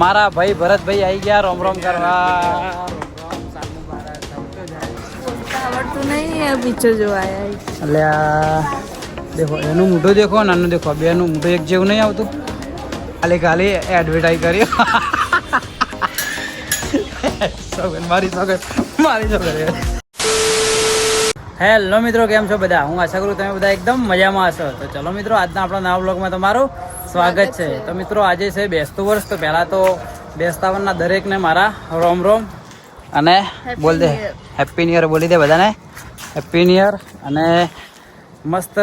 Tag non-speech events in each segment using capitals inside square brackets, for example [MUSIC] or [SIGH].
મારા ભાઈ ભરતભાઈ આવી ગયા, રોમ રોમ કરવા. એટલે દેખો, એનું મોઢું દેખો નાનું દેખો. બેનું મોઢું એક જેવું નહીં આવતું. ખાલી ખાલી એડવર્ટાઈઝ કરી સોગન મારી સોગન મારી સોગન હેલો મિત્રો, કેમ છો બધા? હું આશા કરું તમે બધા એકદમ મજામાં હશો. તો ચલો મિત્રો, આજના આપણા નવા બ્લોગમાં તમારું સ્વાગત છે. તો મિત્રો આજે છે બેસતું વર્ષ તો પહેલાં તો બેસતાવનના દરેકને મારા રોમ રોમ અને બોલ દે. હેપ્પી ન્યુ યર બોલી દે બધાને. હેપી ન્યુ યર અને મસ્ત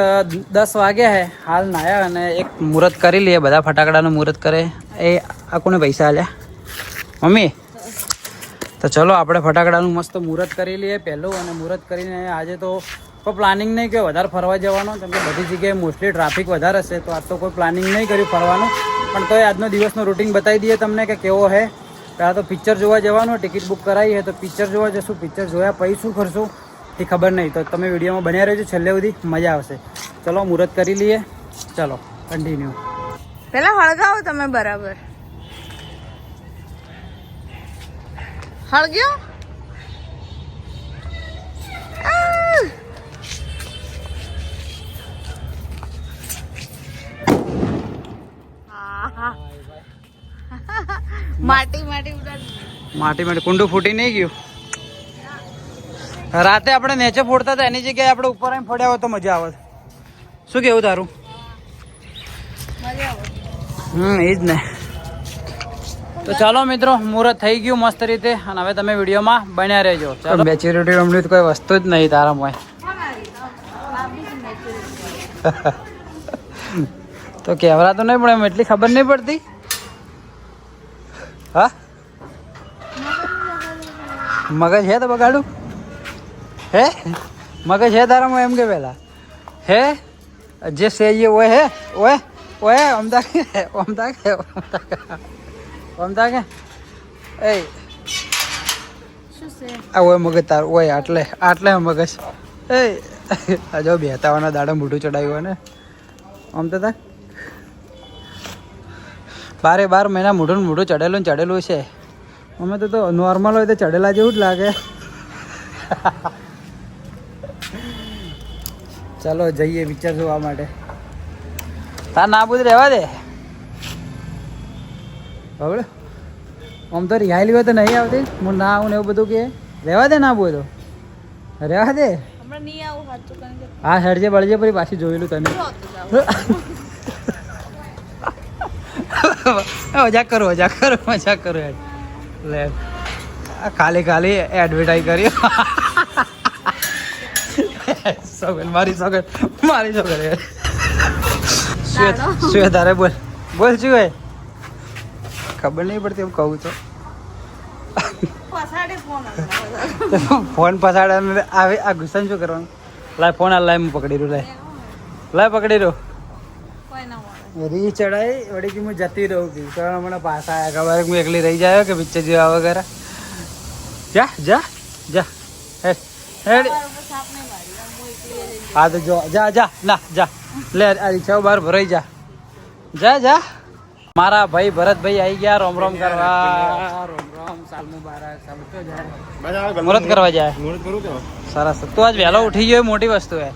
દસ વાગ્યા હે. હાલ નાયા અને એક મુહૂર્ત કરી લઈએ. બધા ફટાકડાનું મુહૂર્ત કરે. એ આ કોને પૈસા આલ્યા? મમ્મી? તો ચલો આપણે ફટાકડાનું મસ્ત મુહૂર્ત કરી લઈએ પહેલું અને મુહૂર્ત કરીને આજે તો કોઈ પ્લાનિંગ નહીં કે વધારે ફરવા જવાનો? કેમ કે બધી જગ્યાએ મોસ્ટલી ટ્રાફિક વધારે હશે તો આજ તો કોઈ પ્લાનિંગ નહીં કર્યું ફરવાનું. પણ તોય આજનો દિવસનો રૂટિન બતાવી દઈએ તમને કે કેવો હે પહેલાં તો પિક્ચર જોવા જવાનું ટિકિટ બુક કરાવી છે તો પિક્ચર જોવા જશું પિક્ચર જોયા પછી શું કરશું? તે ખબર નહીં, તો તમે વિડીયોમાં બન્યા રહેજો, છેલ્લે સુધી મજા આવશે. ચલો, મુહૂર્ત કરી લઈએ. ચલો કન્ટિન્યુ પેલા હળગાવો તમે બરાબર. હળગ્યો? માટી માટી ઉડાડ. માટી માટી. કુંડું ફૂટી નહીં ગયું? રાતે આપણે નેચે ફોડતા હતા એની જગ્યાએ આપણે ઉપર આવીને ફોડ્યા હોય તો મજા આવે. શું કેવું તારું? હમ એ જ ને. તો ચાલો મિત્રો મુહૂર્ત થઈ ગયું મસ્ત રીતે અને હવે તમે વિડીયોમાં બન્યા રહેજો. ચાલો. મેચ્યુરિટી રમણી કોઈ વસ્તુ જ નહીં તારા મોય [LAUGHS] તો. કેવરા તો નહીં પણ એમ એટલી ખબર નહીં પડતી? હા? મગજ હે તો બગાડું? હે? મગજ હે તારામાં એમ કે પેલા? હે? જે સહી ઓય હે? ઓય? ઓય અમદા કે? અમદા કે? અમદા કે? એ આ ઓય મગજ તાર ઓય આટલે આટલે મગજ. એ આજો જો બેતાવાના દાડા મોઢું ચડાવ્યું ને? આમ તો તાર બારે બાર મહિના મોઢું મૂઢું ચડેલું ને ચડેલું છે. અમે તો તો નોર્મલ હોય તો ચડેલા જેવું જ લાગે. ચાલો જઈએ પિક્ચર જોવા માટે. તાર ના બુધ રહેવા દે. બરાબર આમ તો રિહાયેલી હોય તો નહીં આવતી. હું ના આવું ને એવું બધું કે. રહેવા દે ના બોલો રહેવા દે. હા હેડજે બળજે પછી પાછી જોયેલું તને. મજાક કરો મજા કરો મજા કરો લે. આ ખાલી ખાલી એડવર્ટાઈઝ કરી સોગન મારી સોગન મારી સોગન શું તારે? બોલ? બોલ શું હે ખબર નહીં પડતી એમ કહું તો. ફોન પસાડે આવે આ ગુસ્સા શું કરવાનું? લાય ફોન આ લાય પકડી રહ્યું લાય. લાય પકડી રહ્યો કોઈ ના મળે રી ચડાઈ વળી હું જતી રહું છું કારણ હમણાં પાછા આવ્યા ખબર હું એકલી રહી જાય કે પિક્ચર જેવા વગેરે? જા જા જા. હેડ હેડ હું. હા, તો જો, જા જા, ના, જા. લે, આ રિક્ષા બહાર ભરાઈ જા. જા જા. મારા ભાઈ ભરતભાઈ આવી ગયા રોમ રોમ કરવા. સાલ મુબારક સાલ તો જાય મુહૂર્ત કરવા જાય. સરસ. તું આજ વહેલો ઉઠી ગયો મોટી વસ્તુ હે.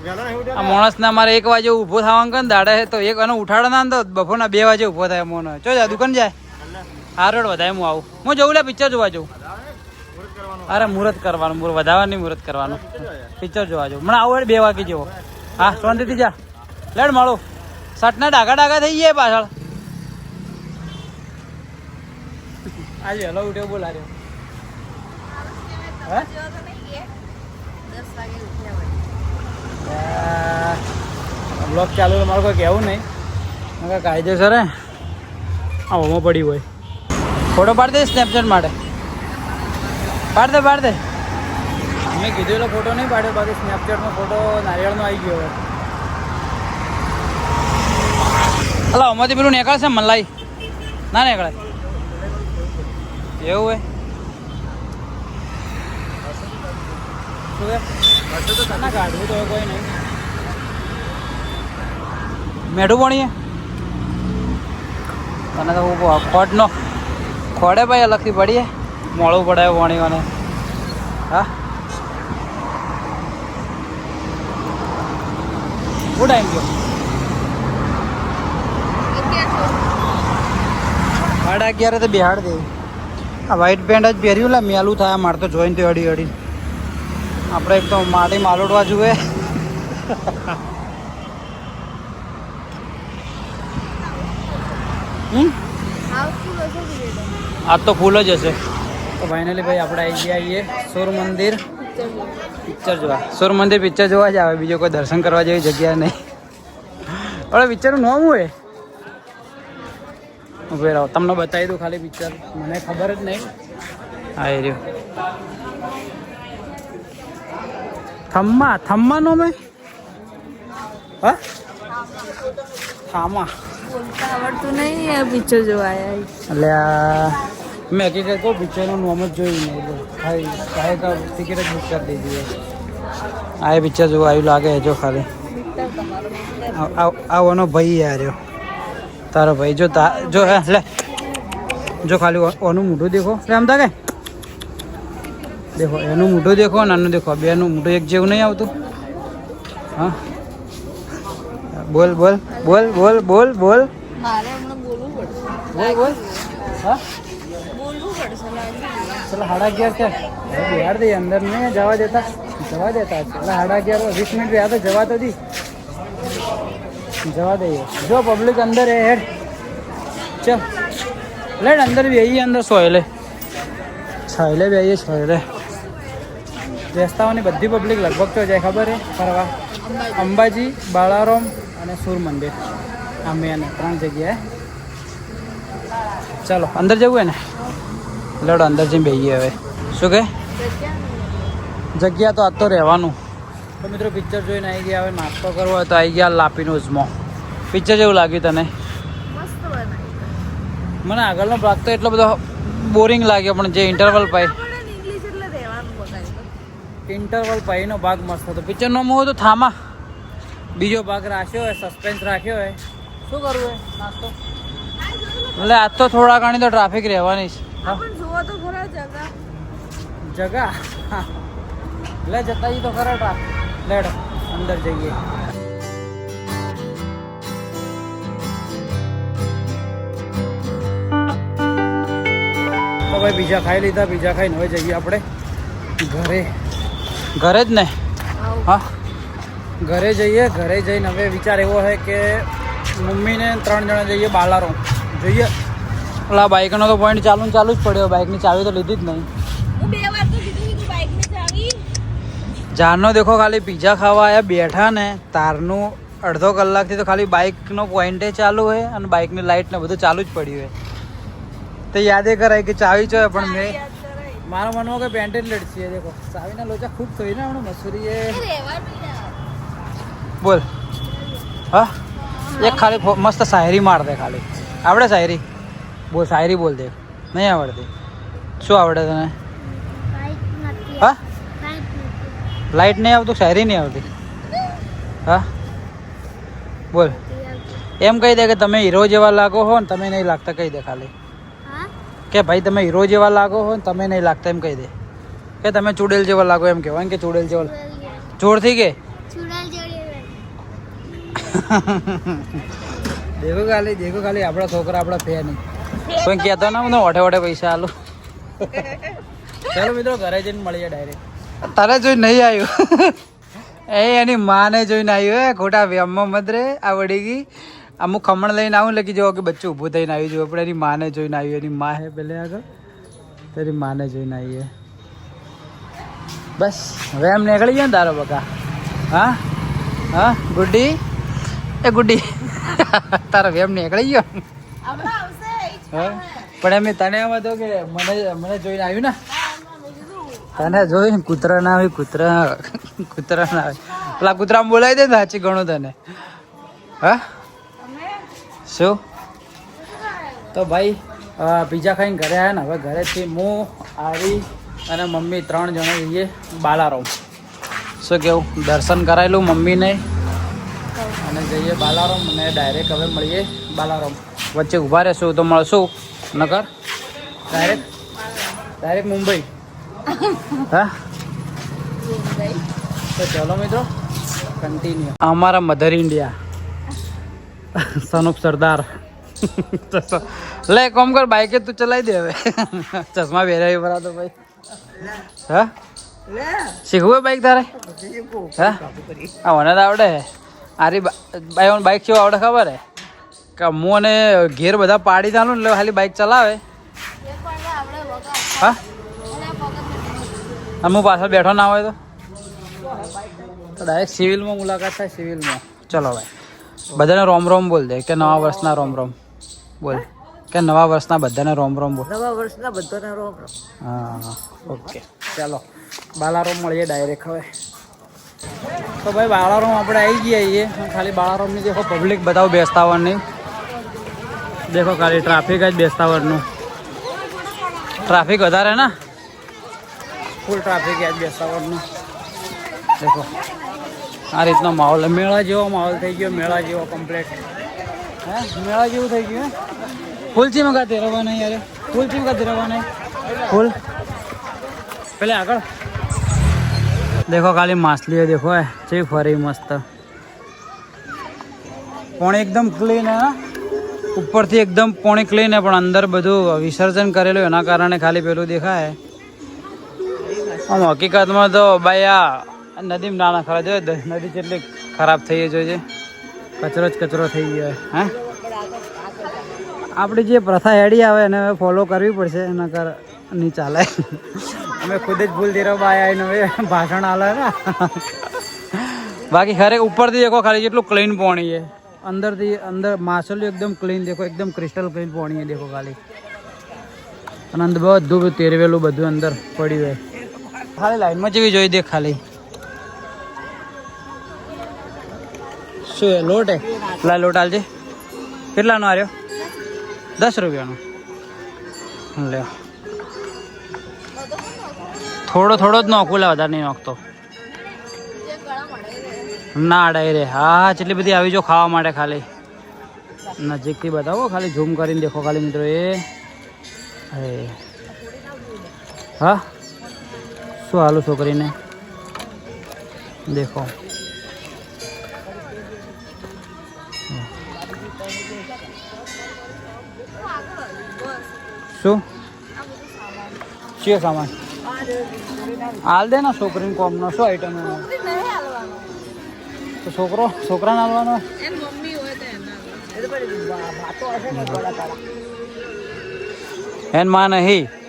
આ માણસને અમારે એક વાગે ઊભો થવાનું કે દાડે તો એક એનો ઉઠાડો ના ને તો બપોરના બે વાગે ઊભો થાય મોનો. ચો જા દુકાન જાય. હા રોડ વધારે હું આવું. હું જવું લે પિક્ચર જોવા જવું અરે મુહૂર્ત કરવાનું મુહૂર્ત વધારવાની મુહૂર્ત કરવાનું. પિક્ચર જોવા જવું મને આવું બે વાગે જેવો. હા શાંતિથી જા. લેડ માળો. સટના ડાઘા ડાઘા થઈ જાય પાછળ. આજે હેલો ઉઠ્યો બોલા રહ્યો બ્લોક ચાલુ મારું કોઈ કહેવું નહીં. નકર કાયદેસર હે. આ હોમો પડી હોય. ફોટો પાડ દે સ્નેપચેટ માટે. પાડ દે પાડ દે. મેં કીધું એટલો ફોટો નહીં પાડ્યો બાકી સ્નેપચેટનો ફોટો નારિયેળનો આવી ગયો હવે. અલા આમાંથી પેલું નીકળશે મલાઈ? ના નીકળે. એવું હોય? શું હે ના કાઢવું તો કોઈ નહીં. મેઢું ભણીએ તને તો ખોટ નો. ખોડે ભાઈ અલગથી પડીએ. મોડું પડે વણીઓને. હા? શું ટાઈમ ગયો? સાડા અગિયારે તો બિહાડ દે. આ વ્હાઈટ પેન્ટ જ પહેર્યું લે, મેલું થાય, મારે તો જોઈને તો અડી અડી. આપણે એક તો માટી માલોડવા જુએ. આજ તો ફૂલ જ હશે. તો ફાઇનલી ભાઈ આપણે આવી ગયા આવીએ સૂર મંદિર. પિક્ચર જોવા. સૂર મંદિર પિક્ચર જોવા જ આવે, બીજો કોઈ દર્શન કરવા જેવી જગ્યા નહીં. હવે પિક્ચરનું નામ શું હે ઉભે રહો. તમને બતાવી દઉં ખાલી પિક્ચર મને ખબર જ નહીં. હા એ રહ્યો. થમ્મા થમ્મા નો મેં? હા? થામા. બોલતા આવડતું નહીં આ પિક્ચર જોવા એટલે મેં હકીકત કહું પિક્ચરનું નામ જ જોયું નહીં. ભાઈ ભાઈ તો ટિકિટ જ બુક કરી દીધી આ એ પિક્ચર જોવા આવ્યું લાગે જો ખાલી. આવવાનો ભાઈ આવ્યો તારો ભાઈ જો તા જો લે. જો ખાલી ઓનું મોઢું દેખો. લે તા કે? દેખો એનું મોઢું દેખો નાનું દેખો. બેનું મોઢું એક જેવું નહીં આવતું. હા. બોલ બોલ બોલ બોલ બોલ બોલ. બોલ બોલ. હા? ચલો સાડા અગિયાર છે. બિહાર દે અંદર નહીં જવા દેતા. જવા દેતા. ચલો સાડા અગિયાર વીસ મિનિટ રહ્યા તો જવા તો દી. જવા દઈએ. જો પબ્લિક અંદર હે હેડ. ચલ. લેડ અંદર બી આવીએ અંદર સોયલે સોયલે બેહીએ સોયલે રસ્તાઓની બધી પબ્લિક લગભગ તો જાય ખબર હે? ફરવા. અંબાજી બાળારામ અને સૂર મંદિર. આ મેન ત્રણ જગ્યાએ. ચાલો, અંદર જવું હે ને લડો, અંદર જઈને બેહીએ હવે. શું કહે? જગ્યા તો આ તો રહેવાનું. તો મિત્રો પિક્ચર જોઈને આવી ગયા. હવે નાસ્તો કરવો હોય તો આવી ગયા લાપીનો પિક્ચર જેવું લાગ્યું તને? મને આગળનો ભાગ તો એટલો બધો બોરિંગ લાગ્યો પણ જે ઇન્ટરવલ પાઈ ઇન્ટરવલ પાઈનો ભાગ મસ્ત હતો. પિક્ચરનો મોહ તો થામા. બીજો ભાગ રાખ્યો હોય સસ્પેન્સ રાખ્યો હોય. શું કરવું હોય? નાસ્તો? એટલે આજ તો થોડા ઘણી તો ટ્રાફિક રહેવાની છે. હા જગા. જગા? જતા ઈ તો ખરા ટ્રાફિક લેડ અંદર જઈએ. તો ભાઈ બીજા ખાઈ લીધા બીજા ખાઈને હવે જઈએ આપણે. ઘરે. ઘરે જ ને? હા. ઘરે જઈએ ઘરે જઈને હવે વિચાર એવો છે કે મમ્મીને ત્રણ જણા જઈએ બાલારો જોઈએ. ઓલા બાઇકનો તો પોઈન્ટ ચાલુ ચાલુ જ પડ્યો બાઇકની ચાવી તો લીધી જ નહીં હું બે વાર તો કીધું કીધું બાઇકની જારનો દેખો ખાલી પીઝા ખાવા આવ્યા બેઠા ને તારનું અડધો કલાકથી તો ખાલી બાઇકનો પોઈન્ટે ચાલુ હોય અને બાઇકની લાઇટ ને બધું ચાલુ જ પડ્યું હોય તો યાદે કરાય કે ચાવી જોઈએ પણ મેં મારા મનમાં કે પેન્ટેડ લેટ છે દેખો. ચાવીના લોચા ખૂબ થઈ ને હમણાં મસૂરી એ. બોલ. હા? એક ખાલી મસ્ત શાયરી માર દે ખાલી. આવડે શાયરી? બોલ શાયરી બોલ દે નહીં આવડતી. શું આવડે તને? હા? લાઇટ નહીં આવતું શાયરી નહીં આવતી. હા? બોલ. એમ કહી દે કે તમે હીરો જેવા લાગો હો ને તમે નહીં લાગતા કહી દે ખાલી. કે ભાઈ તમે હીરો જેવા લાગો હો ને તમે નહીં લાગતા એમ કહી દે. કે તમે ચૂડેલ જેવા લાગો એમ કહેવાય કે ચૂડેલ જેવા જોરથી કે? દેખો ખાલી દેખો ખાલી આપણા છોકરા આપણા ફે નહીં. કોઈ કહેતો ના મને ઓઠે ઓઠે પૈસા આલું. ચાલો મિત્રો ઘરે જઈને મળીએ ડાયરેક્ટ તારે જોઈ નહીં આવ્યું? [LAUGHS] એ એની માને જોઈને આવ્યું હે ખોટા વ્યામમાં મદરે આ વળી ગઈ. અમુક ખમણ લઈને આવું લખી જવો કે બચ્ચું ઊભું થઈને આવી જવું પણ એની માને જોઈને આવ્યું એની માં હે પેલે આગળ. તારી માને જોઈને આવીએ. બસ હવે એમ નીકળી ગયા ને તારો બકા હા? હા? ગુડ્ડી? એ ગુડ્ડી. [LAUGHS] તારો વેમ નીકળી ગયો. પણ એમ તને એમ હતો કે મને મને જોઈને આવ્યું ને? તને જોઈને કૂતરા ના આવે કૂતરા કૂતરા ના આવે પેલા કૂતરા બોલાવી દે ને, સાચી ગણું તને. હા? શું? તો ભાઈ પીઝા ખાઈને ઘરે આવ્યા ને, હવે ઘરેથી હું, આરી અને મમ્મી ત્રણ જણા જઈએ બાલારામ. શું કેવું? દર્શન કરાયેલું મમ્મીને? અને જઈએ બાલારામ અને ડાયરેક્ટ હવે મળીએ બાલારામ. વચ્ચે ઊભા રહેશું તો મળશું. નગર ડાયરેક્ટ ડાયરેક્ટ મુંબઈ. હા? તો ચલો મિત્રો કન્ટિન્યુ અમારા મધર ઇન્ડિયા સનુપ સરદાર. લે કોમ કર બાઈકે તું ચલાવી દે હવે. ચશ્મા પહેરાવી ભરા તો ભાઈ. હા? શીખવું બાઈક તારે? હા? હા મને તો આવડે. આરી બાઈ બાઈક કેવું આવડે ખબર હે? કે હું અને ઘેર બધા પાડી ચાલું ને એટલે ખાલી બાઈક ચલાવે. હા? અને હું પાછળ બેઠો ના હોય તો? ડાયરેક્ટ સિવિલમાં મુલાકાત થાય સિવિલમાં. ચલો ભાઈ. બધાને રોમ રોમ બોલ દે કે નવા વર્ષના રોમ રોમ બોલ. કે નવા વર્ષના બધાને રોમ રોમ બોલ. નવા વર્ષના બધાને રોમ રોમ હા ઓકે. ચાલો. બાલારોમ મળીએ ડાયરેક્ટ હવે. તો ભાઈ બાલારોમ આપણે આવી ગયા છીએ. ખાલી બાલારોમની દેખો પબ્લિક બતાવો બેસ્તાવરની દેખો ખાલી ટ્રાફિક જ બેસ્તાવરનું ટ્રાફિક વધારે ને? ફૂલ ટ્રાફિક આજ સવારનો. દેખો. આ રીતનો માહોલ મેળા જેવો માહોલ થઈ ગયો, મેળા જેવો કમ્પ્લેટ હે? મેળા જેવું થઈ ગયું, હે? ચીમ કા તેરવા યાર. ફૂલ ચીમ કા તેરવા ફૂલ. પેલે આગળ. દેખો ખાલી માછલીઓ, દેખો, હે? ચી ફરી મસ્ત. પોણી એકદમ ક્લીન હે? ઉપરથી એકદમ પોણી ક્લીન હે? પણ અંદર બધું વિસર્જન કરેલું, એના કારણે ખાલી પેલું દેખાય. આમ હકીકતમાં તો ભાઈ આ નદીમાં નાના ખરા જોઈએ નદી જેટલી ખરાબ થઈ ગઈ જોઈએ કચરો જ કચરો થઈ ગયો. હે? આપણી જે પ્રથા હેડી આવે એને ફોલો કરવી પડશે એના કર નહીં ચાલે. અમે ખુદ જ ભૂલ ધીરો બાય આવીને હવે ભાષણ આલે બાકી ખરે ઉપરથી દેખો, ખાલી જેટલું ક્લીન પાણી છે. અંદરથી, અંદર માછલીઓ એકદમ ક્લીન દેખો, એકદમ ક્રિસ્ટલ ક્લીન પાણી દેખો ખાલી. અને અંદર બધું તેરવેલું બધું અંદર પડ્યું હોય. ખાલી લાઈનમાં જેવી જોઈ દે ખાલી. શું એ લોટ હે લા લોટ આલજે. કેટલાનો આર્યો? દસ રૂપિયાનો. લે થોડો થોડો જ નોખું લે, વધારે નહીં નોખતો. ના અડાઈ રે. હા, જેટલી બધી આવી જો ખાવા માટે ખાલી. નજીકથી બતાવો, ખાલી ઝૂમ કરીને દેખો ખાલી મિત્રો એ. હા? શું હાલું છોકરીને? દેખો. શું? છે સામાન? હાલ દે ને છોકરીને કોમનો. શું આઈટમ તો છોકરો, છોકરાને હાલવાનો? એનમાં નહીં.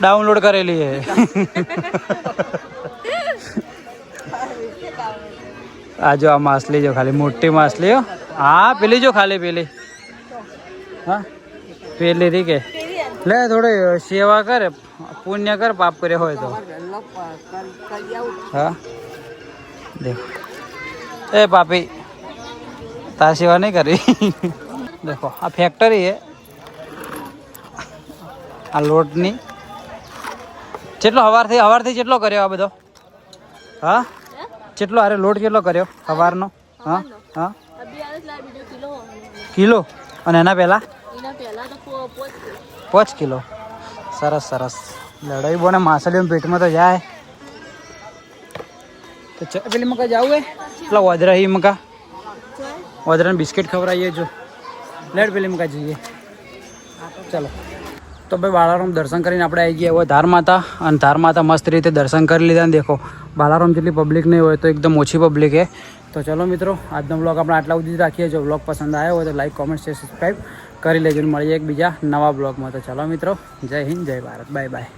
ડાઉનલોડ કરેલી હે. આ જો આ માછલી જો ખાલી મોટી માછલી હો. પેલી જો ખાલી પેલી. હા પેલી રી કે. લે થોડી સેવા કરે પુણ્ય કર પાપ કર્યો હોય તો. કરી કરી હા. દેખો એ પાપી. તાર સેવા નહીં કરી. [LAUGHS] દેખો આ ફેક્ટરી હે. આ લોટની. કેટલો હવારથી હવારથી કેટલો કર્યો આ બધો? હા? કેટલો અરે લોટ કેટલો કર્યો સવારનો હા? હા? કિલો? અને એના પહેલા? પોચ કિલો. સરસ સરસ. લડાઈ બોને માછલીઓ પેટમાં તો જાય. તો પેલી મકા જાવું હે? પેલા વદરા હી મકા. વદરાને બિસ્કિટ ખવડાવીએ જો. લેડ પેલી મકા જઈએ. ચલો. તો ભાઈ બાલારામ દર્શન કરીને આપણે આવી ગયા હોય ધાર માતા અને ધાર માતા મસ્ત રીતે દર્શન કરી લીધા ને દેખો. બાલારામ જેટલી પબ્લિક નહીં હોય તો એકદમ ઓછી પબ્લિક હે. તો ચલો મિત્રો, આજનો બ્લોગ આપણે આટલા સુધી રાખીએ. જો બ્લોગ પસંદ આવ્યો હોય તો લાઈક કોમેન્ટ શેર સબસ્ક્રાઈબ કરી લેજો મળીએ એક બીજા નવા બ્લોગમાં તો ચલો મિત્રો, જય હિન્દ, જય ભારત. Bye bye